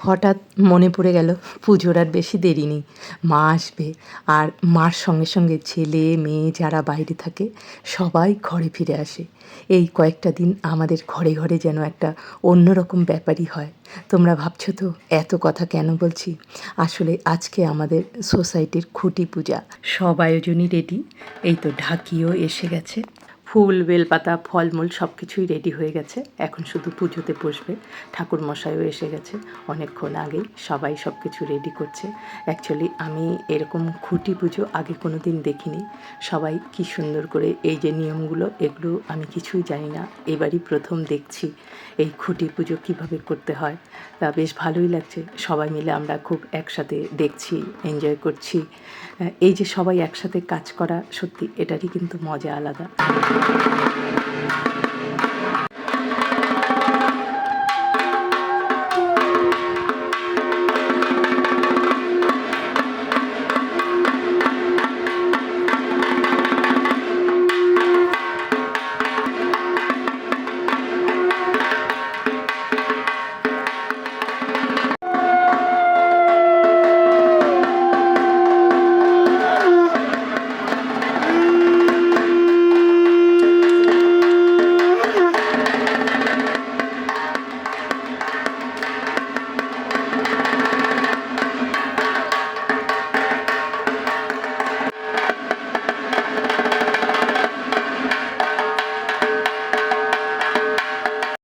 হঠাৎ মনে পড়ে গেল, পুজোর আর বেশি দেরি নেই। মা আসবে আর মার সঙ্গে সঙ্গে ছেলে, মেয়ে যারা বাইরে থাকে, সবাই ঘরে ফিরে আসে। এই কয়েকটা দিন আমাদের ঘরে ঘরে যেন একটা অন্যরকম ব্যাপারই হয়। তোমরা ভাবছ তো, এত কথা কেন বলছি? আসলে আজকে আমাদের সোসাইটির খুঁটি পূজা। সব আয়োজনই রেডি এই তো ঢাকিও এসে গেছে। ফুল, বেলপাতা, ফলমূল সব কিছুই রেডি হয়ে গেছে। এখন শুধু পুজোতে বসবে। ঠাকুর মশাইও এসে গেছে। অনেকক্ষণ আগেই সবাই সব কিছু রেডি করছে। অ্যাকচুয়ালি আমি এরকম খুঁটি পুজো আগে কোনো দিন দেখিনি। সবাই কি সুন্দর করে এই যে নিয়মগুলো, এগুলো আমি কিছুই জানি না। এবারই প্রথম দেখছি এই খুঁটি পুজো কীভাবে করতে হয়। তা বেশ ভালোই লাগছে। সবাই মিলে আমরা খুব একসাথে দেখছি এনজয় করছি। এই যে সবাই একসাথে কাজ করা সত্যি এটারই কিন্তু মজা আলাদা। Thank you.